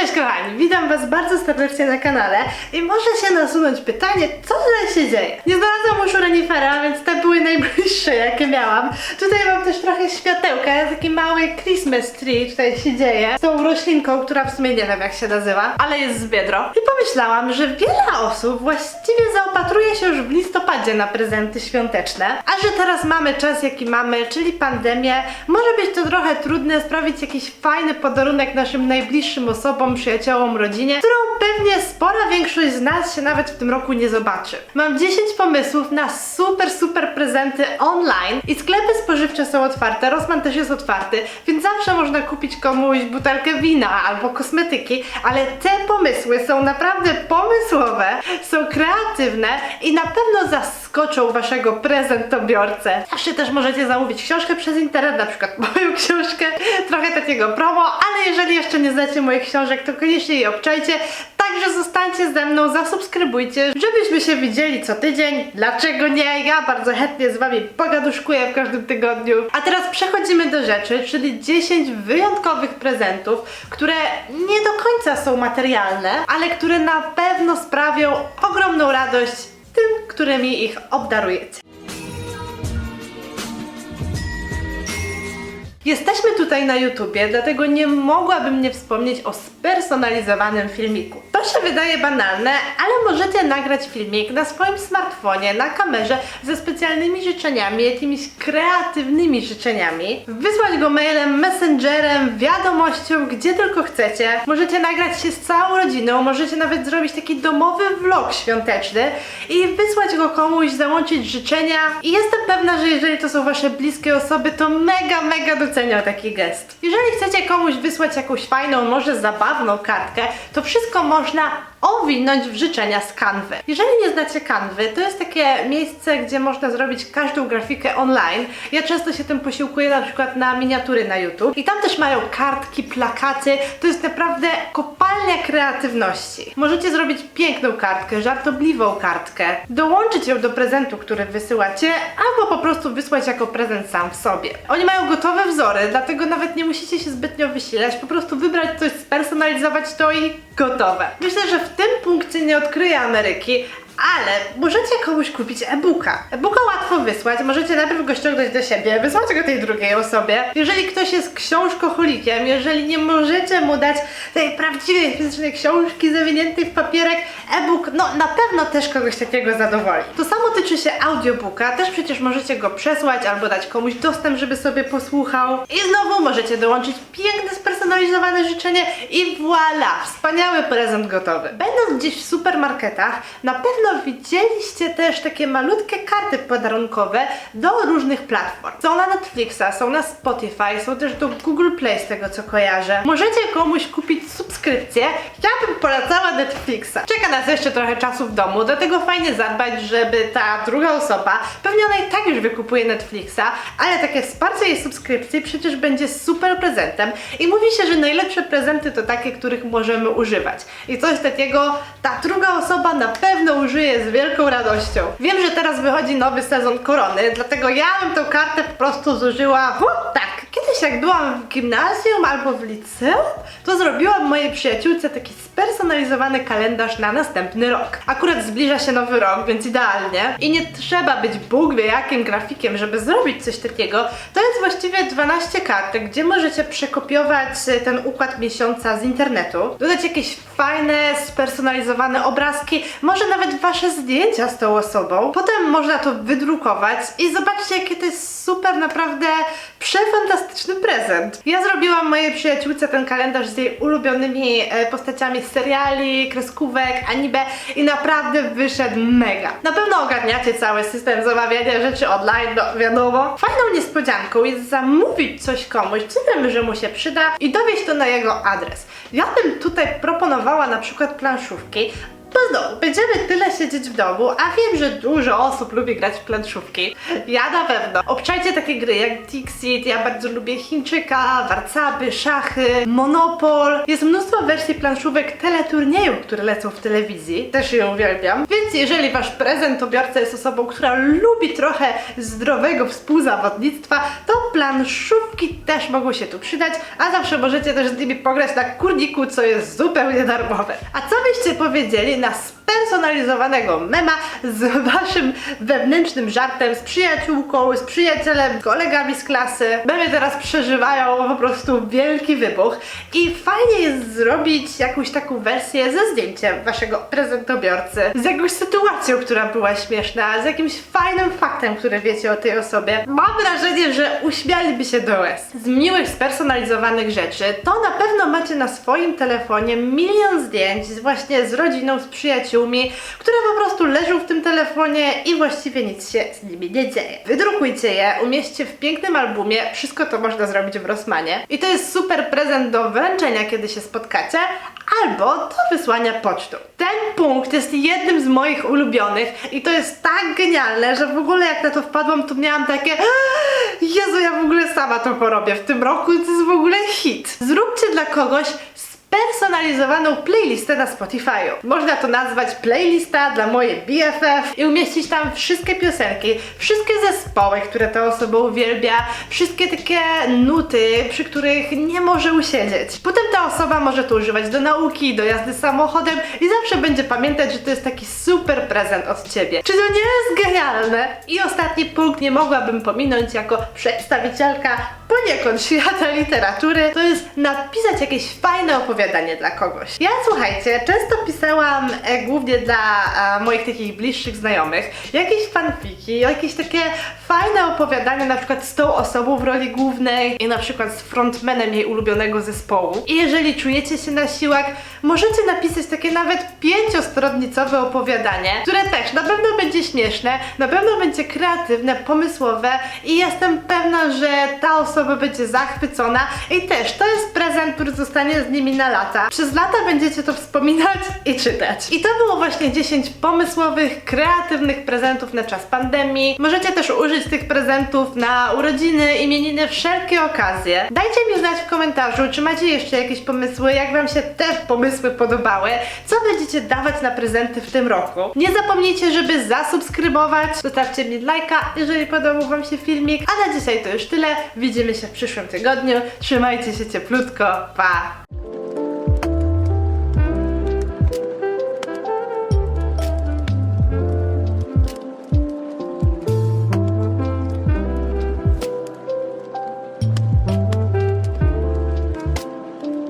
Cześć kochani, witam was bardzo serdecznie na kanale i może się nasunąć pytanie, co tutaj się dzieje? Nie znalazłam uszu renifera, więc te były najbliższe jakie miałam. Tutaj mam też trochę światełka, taki mały Christmas tree tutaj się dzieje z tą roślinką, która w sumie nie wiem jak się nazywa, ale jest z biedro. I pomyślałam, że wiele osób właściwie zaopatruje się już w listopadzie na prezenty świąteczne, a że teraz mamy czas jaki mamy, czyli pandemię, może być to trochę trudne sprawić jakiś fajny podarunek naszym najbliższym osobom, przyjaciołom, rodzinie, którą pewnie spora większość z nas się nawet w tym roku nie zobaczy. Mam 10 pomysłów na super, super prezenty online i sklepy spożywcze są otwarte, Rossmann też jest otwarty, więc zawsze można kupić komuś butelkę wina albo kosmetyki, ale te pomysły są naprawdę pomysłowe, są kreatywne i na pewno zaskoczą waszego prezentobiorcę. Zawsze też możecie zamówić książkę przez internet, na przykład moją książkę, trochę takiego promo, ale jeżeli jeszcze nie znacie moich książek, to koniecznie je obczajcie. Także zostańcie ze mną, zasubskrybujcie, żebyśmy się widzieli co tydzień. Dlaczego nie? Ja bardzo chętnie z wami pogaduszkuję w każdym tygodniu. A teraz przechodzimy do rzeczy, czyli 10 wyjątkowych prezentów, które nie do końca są materialne, ale które na pewno sprawią ogromną radość tym, którymi ich obdarujecie. Jesteśmy tutaj na YouTubie, dlatego nie mogłabym nie wspomnieć o spersonalizowanym filmiku. Się wydaje banalne, ale możecie nagrać filmik na swoim smartfonie, na kamerze ze specjalnymi życzeniami, jakimiś kreatywnymi życzeniami, wysłać go mailem, messengerem, wiadomością, gdzie tylko chcecie. Możecie nagrać się z całą rodziną, możecie nawet zrobić taki domowy vlog świąteczny i wysłać go komuś, załączyć życzenia. I jestem pewna, że jeżeli to są wasze bliskie osoby, to mega, mega docenią taki gest. Jeżeli chcecie komuś wysłać jakąś fajną, może zabawną kartkę, to wszystko można না owinąć w życzenia z kanwy. Jeżeli nie znacie kanwy, to jest takie miejsce, gdzie można zrobić każdą grafikę online. Ja często się tym posiłkuję na przykład na miniatury na YouTube i tam też mają kartki, plakaty. To jest naprawdę kopalnia kreatywności. Możecie zrobić piękną kartkę, żartobliwą kartkę, dołączyć ją do prezentu, który wysyłacie, albo po prostu wysłać jako prezent sam w sobie. Oni mają gotowe wzory, dlatego nawet nie musicie się zbytnio wysilać, po prostu wybrać coś, spersonalizować to i gotowe. Myślę, że w tym punkcie nie odkryję Ameryki, ale możecie komuś kupić e-booka. E-booka łatwo wysłać, możecie najpierw go ściągnąć do siebie, wysłać go tej drugiej osobie. Jeżeli ktoś jest książkoholikiem, jeżeli nie możecie mu dać tej prawdziwej fizycznej książki zawiniętej w papierek, e-book, no na pewno też kogoś takiego zadowoli. To samo tyczy się audiobooka, też przecież możecie go przesłać albo dać komuś dostęp, żeby sobie posłuchał. I znowu możecie dołączyć piękne, spersonalizowane życzenie i voilà! Wspaniały prezent gotowy. Będąc gdzieś w supermarketach, na pewno widzieliście też takie malutkie karty podarunkowe do różnych platform. Są na Netflixa, są na Spotify, są też do Google Play z tego co kojarzę. Możecie komuś kupić subskrypcję. Ja bym polecała Netflixa. Czeka nas jeszcze trochę czasu w domu, dlatego fajnie zadbać, żeby ta druga osoba, pewnie ona i tak już wykupuje Netflixa, ale takie wsparcie jej subskrypcji przecież będzie super prezentem i mówi się, że najlepsze prezenty to takie, których możemy używać. I coś takiego ta druga osoba na pewno użyje z wielką radością. Wiem, że teraz wychodzi nowy sezon korony, dlatego ja bym tą kartę po prostu zużyła hu. Kiedyś jak byłam w gimnazjum albo w liceum, to zrobiłam mojej przyjaciółce taki spersonalizowany kalendarz na następny rok. Akurat zbliża się nowy rok, więc idealnie. I nie trzeba być Bóg wie jakim grafikiem, żeby zrobić coś takiego. To jest właściwie 12 kartek, gdzie możecie przekopiować e, ten układ miesiąca z internetu, dodać jakieś fajne, spersonalizowane obrazki, może nawet wasze zdjęcia z tą osobą. Potem można to wydrukować i zobaczcie, jakie to jest super, naprawdę przefantastyczny prezent. Ja zrobiłam mojej przyjaciółce ten kalendarz z jej ulubionymi e, postaciami z seriali, kreskówek, anime i naprawdę wyszedł mega. Na pewno ogarniacie cały system zamawiania rzeczy online, no wiadomo. Fajną niespodzianką jest zamówić coś komuś, co wiemy, że mu się przyda i dowieść to na jego adres. Ja bym tutaj proponowała na przykład planszówki, Bo znowu, będziemy tyle siedzieć w domu, a wiem, że dużo osób lubi grać w planszówki. Ja na pewno. Obczajcie takie gry jak Dixit, ja bardzo lubię Chińczyka, warcaby, szachy, Monopol. Jest mnóstwo wersji planszówek teleturniejów, które lecą w telewizji. Też je uwielbiam. Więc jeżeli wasz prezentobiorca jest osobą, która lubi trochę zdrowego współzawodnictwa, to planszówki też mogą się tu przydać, a zawsze możecie też z nimi pograć na kurniku, co jest zupełnie darmowe. A co byście powiedzieli na las spersonalizowanego mema z waszym wewnętrznym żartem, z przyjaciółką, z przyjacielem, z kolegami z klasy? Memy teraz przeżywają po prostu wielki wybuch i fajnie jest zrobić jakąś taką wersję ze zdjęciem waszego prezentobiorcy, z jakąś sytuacją, która była śmieszna, z jakimś fajnym faktem, który wiecie o tej osobie. Mam wrażenie, że uśmialiby się do łez. Z miłych, spersonalizowanych rzeczy, to na pewno macie na swoim telefonie milion zdjęć właśnie z rodziną, z które po prostu leżą w tym telefonie i właściwie nic się z nimi nie dzieje. Wydrukujcie je, umieśćcie w pięknym albumie, wszystko to można zrobić w Rossmanie. I to jest super prezent do wręczenia, kiedy się spotkacie, albo do wysłania pocztą. Ten punkt jest jednym z moich ulubionych i to jest tak genialne, że w ogóle jak na to wpadłam, to miałam takie Jezu, ja w ogóle sama to porobię w tym roku, to jest w ogóle hit. Zróbcie dla kogoś spersonalizowaną playlistę na Spotify'u. Można to nazwać playlista dla mojej BFF i umieścić tam wszystkie piosenki, wszystkie zespoły, które ta osoba uwielbia, wszystkie takie nuty, przy których nie może usiedzieć. Potem ta osoba może to używać do nauki, do jazdy samochodem i zawsze będzie pamiętać, że to jest taki super prezent od ciebie. Czy to nie jest genialne? I ostatni punkt nie mogłabym pominąć jako przedstawicielka poniekąd świata literatury, to jest napisać jakieś fajne opowiadanie dla kogoś. Ja słuchajcie, często pisałam e, głównie dla e, moich takich bliższych znajomych jakieś fanfiki, jakieś takie fajne opowiadania, na przykład z tą osobą w roli głównej i na przykład z frontmanem jej ulubionego zespołu. I jeżeli czujecie się na siłach, możecie napisać takie nawet pięciostronnicowe opowiadanie, które też na pewno będzie śmieszne, na pewno będzie kreatywne, pomysłowe i jestem pewna, że ta osoba będzie zachwycona i też to jest prezent, który zostanie z nimi na lata. Przez lata będziecie to wspominać i czytać. I to było właśnie 10 pomysłowych, kreatywnych prezentów na czas pandemii. Możecie też użyć tych prezentów na urodziny, imieniny, wszelkie okazje. Dajcie mi znać w komentarzu, czy macie jeszcze jakieś pomysły, jak wam się te pomysły podobały, co będziecie dawać na prezenty w tym roku. Nie zapomnijcie, żeby zasubskrybować, zostawcie mi lajka, jeżeli podobał wam się filmik, a na dzisiaj to już tyle. Widzimy się w przyszłym tygodniu. Trzymajcie się cieplutko, pa!